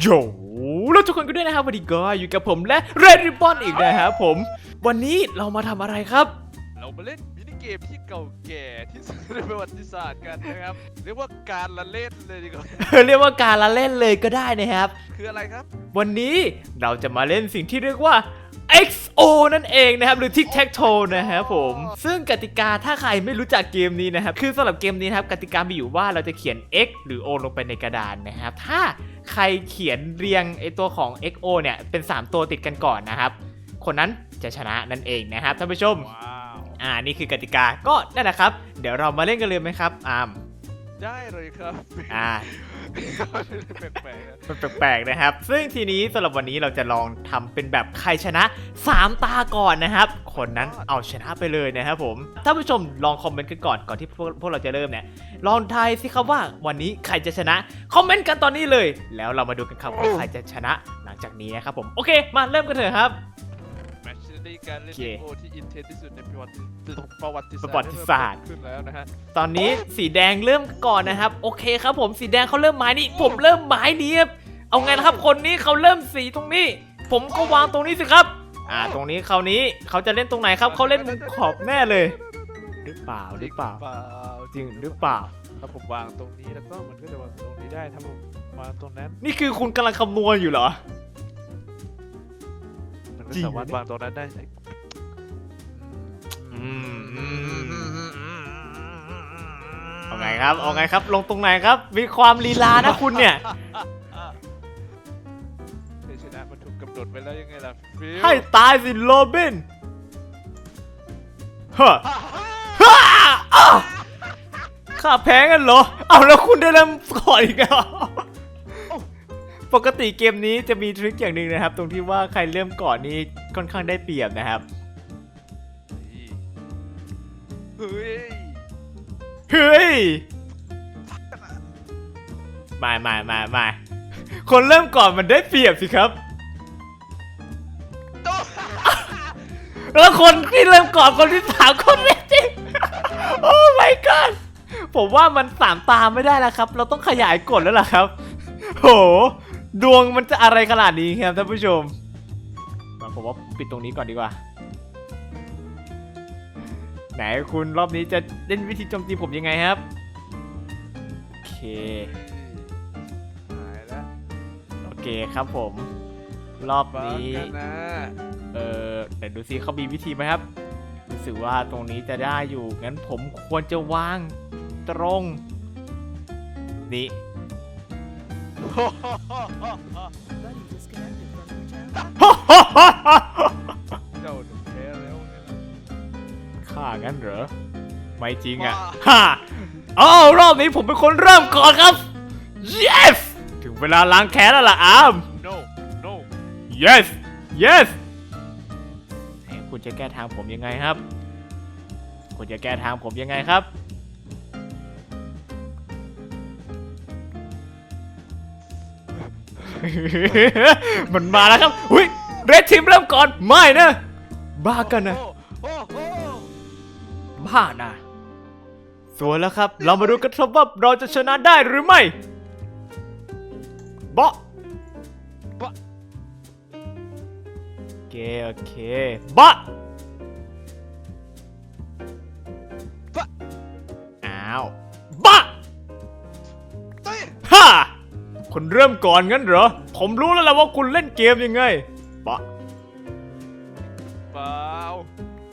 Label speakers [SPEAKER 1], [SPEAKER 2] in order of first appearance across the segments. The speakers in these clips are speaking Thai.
[SPEAKER 1] โยแล้วทุกคนก็ด้วยนะครับวันนี้ก็อยู่กับผมและเรดริบบอนอีกนะครับผม วันนี้เรามาทำอะไรครับ
[SPEAKER 2] เรามาเล่นมินิเกมที่เก่าแก่ที่สุดในประวัติศาสตร์กันนะครับ เรียกว่าการละเล่นเลยดีกว่า
[SPEAKER 1] เรียกว่าการละเล่นเลยก็ได้นะครับ
[SPEAKER 2] คืออะไรครับ
[SPEAKER 1] วันนี้เราจะมาเล่นสิ่งที่เรียกว่า XO นั่นเองนะครับ หรือ Tic Tac Toe นะครับผม ซึ่งกติกาถ้าใครไม่รู้จักเกมนี้นะครับ คือสำหรับเกมนี้นะครับกติกามีอยู่ว่าเราจะเขียน X หรือ O ลงไปในกระดานนะครับ ถ้า ใครเขียนเรียงไอตัวของ XO เนี่ยเป็น 3 ตัวติดกันก่อนนะครับ คนนั้นจะชนะนั่นเองนะครับท่านผู้ชม
[SPEAKER 2] ว้าว
[SPEAKER 1] อ่านี่คือกติกาก็นั่นแหละครับ เดี๋ยวเรามาเล่นกันเลยไหมครับอาม
[SPEAKER 2] ได้เลยครับ
[SPEAKER 1] อ่า
[SPEAKER 2] แปลกๆนะ
[SPEAKER 1] มันแปลกๆนะครับ ซึ่งทีนี้สำหรับวันนี้เราจะลองทำเป็นแบบใครชนะ 3 ตาก่อนนะครับ คนนั้นเอาชนะไปเลยนะครับผมถ้านผู้ชมลองคอมเมนต์กันก่อนก่อนที่พวกพวกเราจะเริ่มเนี่ยลองทายสิครับว่าวันนี้ใครจะชนะคอมเมนต์กันตอนนี้เลย แล้วเรามาดูกันครับว่าใครจะชนะหลังจากนี้นะครับผมโอเค มาเริ่มกันเถอะครับ
[SPEAKER 2] แมตช์นี้การเล่น
[SPEAKER 1] โอเค
[SPEAKER 2] โอที่อินเทนที่สุดในประวัติประวัติศาสตร์
[SPEAKER 1] ประวัติศาสตร์
[SPEAKER 2] เริ่มขึ้นแล้วนะฮะ
[SPEAKER 1] ตอนนี้สีแดงเริ่มก่อนนะครับ โอเคครับ ผมสีแดงเขาเริ่มไม้นี้ผมเริ่มไม้นี้ครับเอาไงนะครับคนนี้เขาเริ่มสีตรงนี้ ผมก็วางตรงนี้สิครับ อ่า ตรงนี้คราวนี้เขาจะเล่นตรงไหนครับเขาเล่นมุมขอบแน่เลย หรือเปล่าหรือเปล่า
[SPEAKER 2] เปล่า
[SPEAKER 1] จริงหรือเปล่า
[SPEAKER 2] ถ้าผมวางตรงนี้แล้วก็มันก็จะวางตรงนี้ได้ถ้าผมวางตรงนั้น
[SPEAKER 1] นี่คือคุณกำลังคำนวณอยู่เหรอ
[SPEAKER 2] มันก็
[SPEAKER 1] จริง
[SPEAKER 2] สามารถวางตรงนั้นได้
[SPEAKER 1] อืมอืมเอาไงครับ เอาไงครับ ลงตรงไหนครับ มีความลีลานะคุณเนี่ย
[SPEAKER 2] ชัยชนะมันถูกกำหนดไว้แล้วยังไงล่ะฟิล
[SPEAKER 1] ให้ตายสิโรบินเฮ้อฮ่าอ้าวข้าแพ้กันเหรอ เอาแล้วคุณได้เริ่มก่อนอีกแล้ว ปกติเกมนี้จะมีทริคอย่างหนึ่งนะครับ ตรงที่ว่าใครเริ่มก่อนนี้ค่อนข้างได้เปรียบนะครับ
[SPEAKER 2] เฮ้ย
[SPEAKER 1] เฮ้ยไม่ไม่ไม่ไม่คนเริ่มก่อนมันได้เปรียบสิครับแล้วคนที่เริ่มก่อนคนที่สามคนไม่จริงโอ้ my god ผมว่ามันสามตามไม่ได้แล้วครับ เราต้องขยายกฎแล้วล่ะครับ โห ดวงมันจะอะไรขนาดนี้ครับท่านผู้ชมมาผมว่าปิดตรงนี้ก่อนดีกว่า ไหนคุณรอบนี้จะเล่นวิธีโจมตีผมยังไงครับ โอเค
[SPEAKER 2] หายแล้ว
[SPEAKER 1] โอเคครับผม รอบ
[SPEAKER 2] ฟัง
[SPEAKER 1] นี้
[SPEAKER 2] กันนะ
[SPEAKER 1] เออแต่ดูซิเขามีวิธีไหมครับรู้สึกว่าตรงนี้จะได้อยู่งั้นผมควรจะวางตรง นี่
[SPEAKER 3] Buddy disconnected from your channel.
[SPEAKER 2] เจ้าหนุ่มแพ้แล้วไงล่ะ
[SPEAKER 1] ข้างั้นเหรอ ไม่จริงอะฮ่าอ้าวรอบนี้ผมเป็นคนเริ่มก่อนครับ yes ถึงเวลาล้างแค้นแล้วล่ะอาม
[SPEAKER 2] no no
[SPEAKER 1] yes yes ไหนคุณจะแก้ทางผมยังไงครับ คุณจะแก้ทางผมยังไงครับ มันมาแล้วครับหุยเรดทีมเริ่มก่อนไม่นะบ้ากันนะ
[SPEAKER 2] โอ้โห
[SPEAKER 1] บ้านะสวยแล้วครับ เรามาดูกันครับว่าเราจะชนะได้หรือไม่บะบะโอเคโอเคบะบะอ้าว คุณเริ่มก่อนงั้นเหรอ ผมรู้แล้วแหละว่าคุณเล่นเกมยังไงบะ
[SPEAKER 2] เปล่า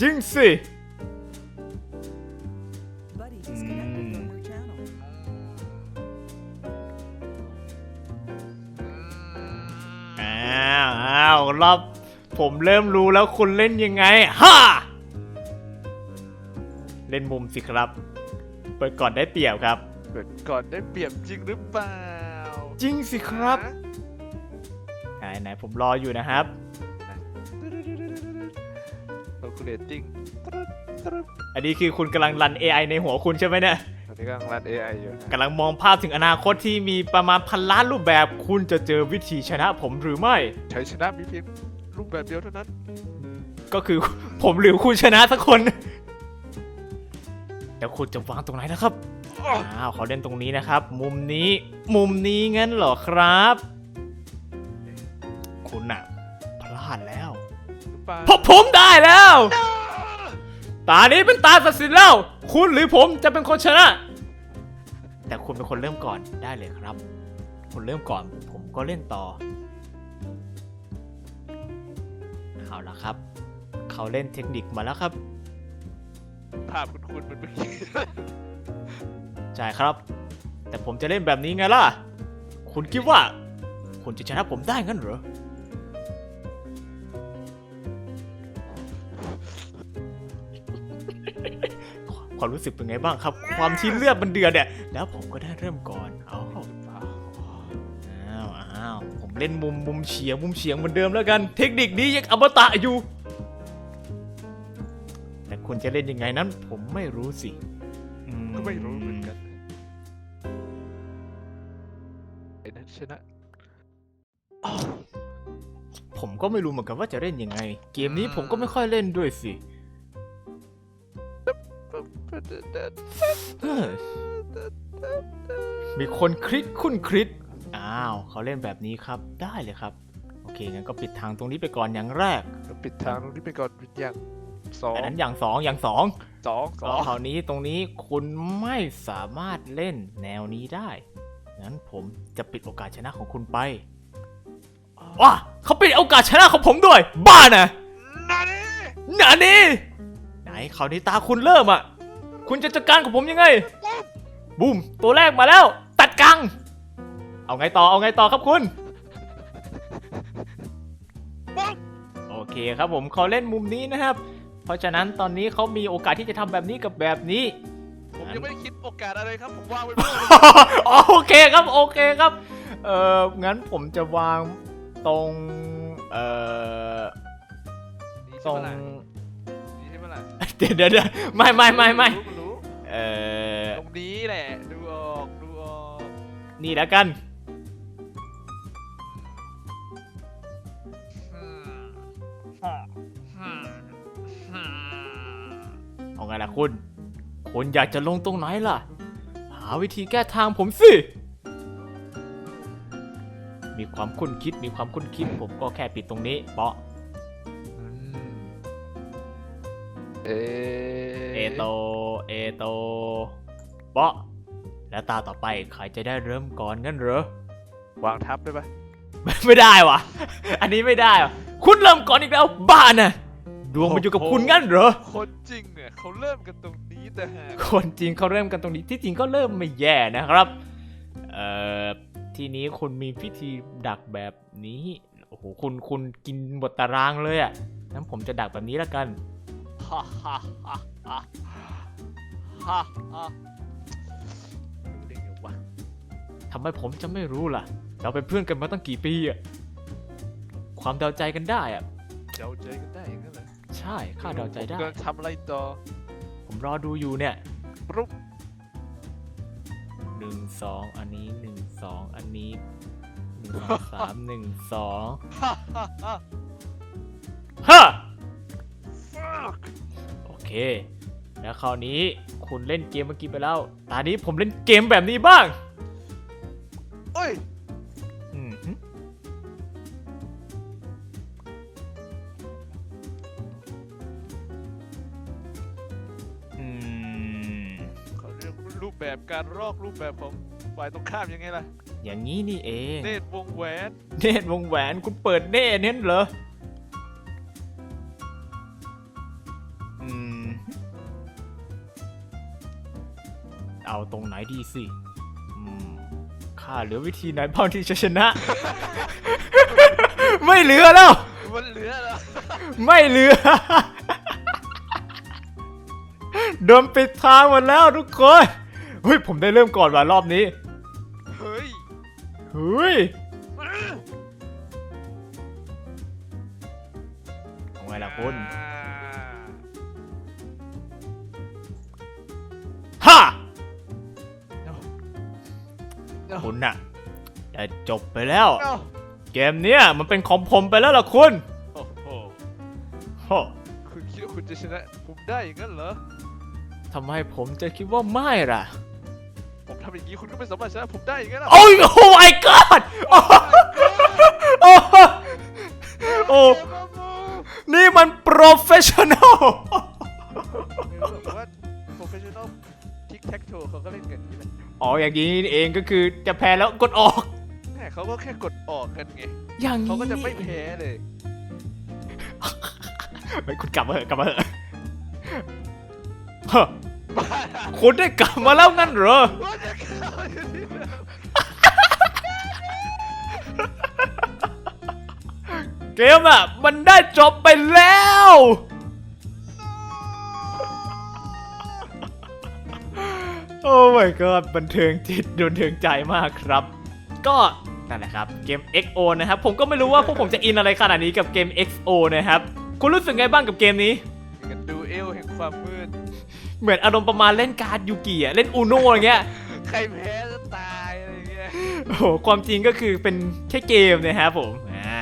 [SPEAKER 1] จริงสิ
[SPEAKER 3] Buddy disconnected from your channel.
[SPEAKER 1] อ้าวอ้าวรอบผมเริ่มรู้แล้วคุณเล่นยังไงฮ่าเล่นมุมสิครับ เปิดก่อนได้เปรียบครับ
[SPEAKER 2] เกิดก่อนได้เปรียบจริงหรือเปล่า
[SPEAKER 1] จริงสิครับไหนไหนผมรออยู่นะครับ
[SPEAKER 2] โ a คูเลตติ้ง
[SPEAKER 1] อันนี้คือคุณกำลังรัน AI ในหัวคุณใช่ไหมเนี่ย
[SPEAKER 2] ตอนนี้กำลังรัน AI อยู่นะ
[SPEAKER 1] กำลังมองภาพถึงอนาคตที่มีประมาณพันล้านรูปแบบ คุณจะเจอวิธีชนะผมหรือไม่
[SPEAKER 2] ชัยชนะมีเพียงรูปแบบเดียวเท่านั้น
[SPEAKER 1] ก็คือ ผมหรือคุณชนะสักคน แล้วคุณจะวางตรงไหนนะครับ อ้าวเขาเล่นตรงนี้นะครับ มุมนี้มุมนี้งั้นเหรอครับ คุณน่ะพลาดแล้ว
[SPEAKER 2] หรือเปล่า
[SPEAKER 1] เพราะผมได้แล้ว ตานี้เป็นตาตัดสินแล้ว คุณหรือผมจะเป็นคนชนะ แต่คุณเป็นคนเริ่มก่อนได้เลยครับ คุณเริ่มก่อน ผมก็เล่นต่อเอาละครับ เขาเล่นเทคนิคมาแล้วครับ
[SPEAKER 2] ภาพคุณคุณมันเมื่อกี้
[SPEAKER 1] ใช่ครับ แต่ผมจะเล่นแบบนี้ไงล่ะ คุณคิดว่า คุณจะชนะผมได้งั้นเหรอ ความรู้สึกเป็นไงบ้างครับ ความที่เลือดมันเดือดเนี่ย แล้วผมก็ได้เริ่มก่อน เอาอ้าวอ้าวผมเล่นมุมมุมเฉียงมุมเฉียงเหมือนเดิมแล้วกัน เทคนิคนี้ยังอมตะอยู่ แต่คุณจะเล่นยังไงนั้น ผมไม่รู้สิ
[SPEAKER 2] ก็ไม่รู้เหมือนกันไอ้นั่นชนะอ้าว
[SPEAKER 1] ผมก็ไม่รู้เหมือนกันว่าจะเล่นยังไง เกมนี้ผมก็ไม่ค่อยเล่นด้วยสิเฮ้ยมีคนคลิกคุณคลิกอ้าวเขาเล่นแบบนี้ครับได้เลยครับ โอเคงั้นก็ปิดทางตรงนี้ไปก่อนอย่างแรก
[SPEAKER 2] เดี๋ยวปิดทางตรงนี้ไปก่อนปิดอย่าง สอง
[SPEAKER 1] อันนั้นอย่างสองอย่างสอง
[SPEAKER 2] สองส
[SPEAKER 1] ก็
[SPEAKER 2] อง
[SPEAKER 1] คราวนี้ตรงนี้คุณไม่สามารถเล่นแนวนี้ได้ งั้นผมจะปิดโอกาสชนะของคุณไปว้าเขาปิดโอกาสชนะของผมด้วย บ้านะ
[SPEAKER 2] นานี่
[SPEAKER 1] หนานี่ไหนคราวนี้ตาคุณเริ่มอะ คุณจะจัดการกับผมยังไง บูมตัวแรกมาแล้ว ตัดกัง เอาไงต่อเอาไงต่อครับคุณ
[SPEAKER 2] ปุ๊บ
[SPEAKER 1] โอเคครับผมเขาเล่นมุมนี้นะครับ เพราะฉะนั้นตอนนี้เขามีโอกาสที่จะทำแบบนี้กับแบบนี้
[SPEAKER 2] ผมยังไม่ได้คิดโอกาสอะไรครับ ผมวางไว้เพื่อ
[SPEAKER 1] โอเคครับโอเคครับ เอองั้นผมจะวางตรง เอ่อ
[SPEAKER 2] นี่
[SPEAKER 1] ต
[SPEAKER 2] ใช่
[SPEAKER 1] รง
[SPEAKER 2] ไหมล่ะนี่ใช่ไหมล่ะ
[SPEAKER 1] เดี๋ยวเดี๋ยวเดี๋ยวไม่ไม่ไม่ไม่
[SPEAKER 2] รู้รู้
[SPEAKER 1] เออ
[SPEAKER 2] ตรงนี้แหละ ดูออก ดูออก
[SPEAKER 1] นี่แล้วกัน เอาไงล่ะคุณ คุณอยากจะลงตรงไหนล่ะ หาวิธีแก้ทางผมสิ มีความคุ้นคิด มีความคุ้นคิด ผมก็แค่ปิดตรงนี้เปาะ
[SPEAKER 2] เอ
[SPEAKER 1] เอโต เอโตเปาะแล้วตาต่อไปใครจะได้เริ่มก่อนงั้นเหรอ
[SPEAKER 2] วางทับได้ปะ
[SPEAKER 1] ไม่ได้วะ อันนี้ไม่ได้วะคุณเริ่มก่อนอีกแล้วบ้าน่ะ ดวงมันอยู่กับคุณงั้นเหรอ
[SPEAKER 2] คนจริงเนี่ยเขาเริ่มกันตรงนี้แต่หาก
[SPEAKER 1] คนจริงเขาเริ่มกันตรงนี้ที่จริงก็เริ่มไม่แย่นะครับเอ่อทีนี้คุณมีพิธีดักแบบนี้โอ้โหคุณคุณกินบทตารางเลยอะ่ะงั้นผมจะดักแบบนี้แล้วกัน
[SPEAKER 2] ฮ่าฮ่าฮ่าฮ่าฮ่าฮ่าเด้งอยู่วะ
[SPEAKER 1] ทำไมผมจะไม่รู้ล่ะ เราเป็นเพื่อนกันมาตั้งกี่ปีอะ่ะความเดาใจกันได้อะ่ะ
[SPEAKER 2] เดาใจกันได้อย่างนั้นเลย
[SPEAKER 1] ใช่ ข้าเดาใจได้
[SPEAKER 2] ผมกำลังทำอะไรต่อ
[SPEAKER 1] ผมรอดูอยู่เนี่ย
[SPEAKER 2] ปุ๊บ
[SPEAKER 1] หนึ่งสองอันนี้หนึ่งสองอันนี้หนึ่งสองสามหนึ่งสอง
[SPEAKER 2] ฮ่าฮ่าฮ่า
[SPEAKER 1] ฮะ
[SPEAKER 2] fuck
[SPEAKER 1] โอเค แล้วคราวนี้คุณเล่นเกมเมื่อกี้ไปแล้ว ตอนนี้ผมเล่นเกมแบบนี้บ้าง
[SPEAKER 2] แบบการรอกรูปแบบของฝ่ายตรงข้ามยังไงล่ะ
[SPEAKER 1] อย่างนี้นี่เอง
[SPEAKER 2] เนตรวงแหวน
[SPEAKER 1] เนตรวงแหวนคุณเปิดเนตรเน้นเหรอ อืม เอาตรงไหนดีสิ อืม ข้าเหลือวิธีไหนบ้างที่จะชนะ ไม่เหลือแล้ว
[SPEAKER 2] มันเหลือเหรอ
[SPEAKER 1] ไม่เหลือ โดนปิดทางหมดแล้วทุกคน เฮ้ยผมได้เริ่มก่อนว่ะรอบนี้
[SPEAKER 2] เฮ้ย
[SPEAKER 1] เฮ้ยเอาไงล่ะคุณ
[SPEAKER 2] อ่า
[SPEAKER 1] ฮ่า
[SPEAKER 2] เอ้าเอ้า
[SPEAKER 1] คุณน่ะจะจบไปแล้ว
[SPEAKER 2] เอ้า
[SPEAKER 1] เกมเนี้ยมันเป็นของผมไปแล้วล่ะคุณ
[SPEAKER 2] โอ้โห
[SPEAKER 1] โฮ้
[SPEAKER 2] คุณคิดว่าคุณจะชนะผมได้อย่างนั้นเหรอ
[SPEAKER 1] ทำไมผมจะคิดว่าไม่ล่ะ
[SPEAKER 2] ผม ทำอย่างนี้คุณก็ไม่สามารถชนะผมได้อย่างนั้นห
[SPEAKER 1] โอ้ยโอ้ my god โอ้โอ้นี่มัน professional
[SPEAKER 2] แบบว่า professional ทิกแท็ก
[SPEAKER 1] โช
[SPEAKER 2] เขาก็เล่นกันที่แบบ
[SPEAKER 1] อ๋ออย่างนี้เองก็คือจะแพ้แล้วกดออก
[SPEAKER 2] แม่เขาก็แค่กดออกกันไง
[SPEAKER 1] อย่างนี้
[SPEAKER 2] เขาก็จะไม่แพ้เลย
[SPEAKER 1] ไปคุณกลับมาเถอะกลับมาเถอะะคุณได้กลับมาแล้วงั้นเหรอ
[SPEAKER 2] ว่าจะเข้าอยู่ที่เดิม
[SPEAKER 1] เกมอะ มันได้จบไปแล้ว โอ้ my god บันเทิงจิตบันเทิงใจมากครับ ก็นั่นแหละครับเกม XO นะครับ ผมก็ไม่รู้ว่าพวกผมจะอินอะไรขนาดนี้กับเกม XO นะครับ คุณรู้สึกไงบ้างกับเกมนี้
[SPEAKER 2] กันดูเอลแห่งความมืด
[SPEAKER 1] เหมือนอารมณ์ประมาณเล่นการ์ดยูกิอะเล่นอูโนอะไรเงี้ย
[SPEAKER 2] ใครแพ้จะตายอะไรเงี้ย
[SPEAKER 1] โอ้โหความจริงก็คือเป็นแค่เกมนะครับผมอ่า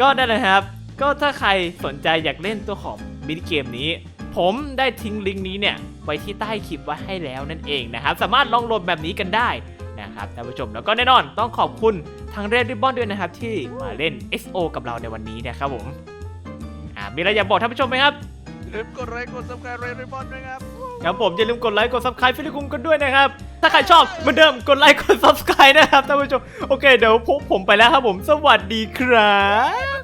[SPEAKER 1] ก็ได้เลยครับ ก็ถ้าใครสนใจอยากเล่นตัวของมินิเกมนี้ ผมได้ทิ้งลิงก์นี้เนี่ยไว้ที่ใต้คลิปไว้ให้แล้วนั่นเองนะครับสามารถลองโหลดแบบนี้กันได้นะครับท่านผู้ชมแล้วก็แน่นอนต้องขอบคุณทางเรดริบบอนด้วยนะครับ ที่มาเล่น XO กับเราในวันนี้นะครับผมอ่ามีอะไรอยากบอกท่านผู้ชมไหมครับ
[SPEAKER 2] อย่าลืมกดไลค์กดซับสไครต์เรย์ริบบอนด้วยครับ
[SPEAKER 1] ครับผมอย่าลืมกดไลค์กด subscribe ฟิลิคุมกันด้วยนะครับ ถ้าใครชอบเหมือนเดิมกดไลค์กด subscribe นะครับท่านผู้ชมโอเคเดี๋ยวพบผมไปแล้วครับผมสวัสดีครับ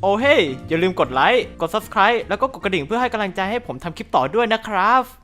[SPEAKER 1] โอ้เฮ้ยอย่าลืมกดไลค์กด subscribe แล้วก็กดกระดิ่งเพื่อให้กำลังใจให้ผมทำคลิปต่อด้วยนะครับ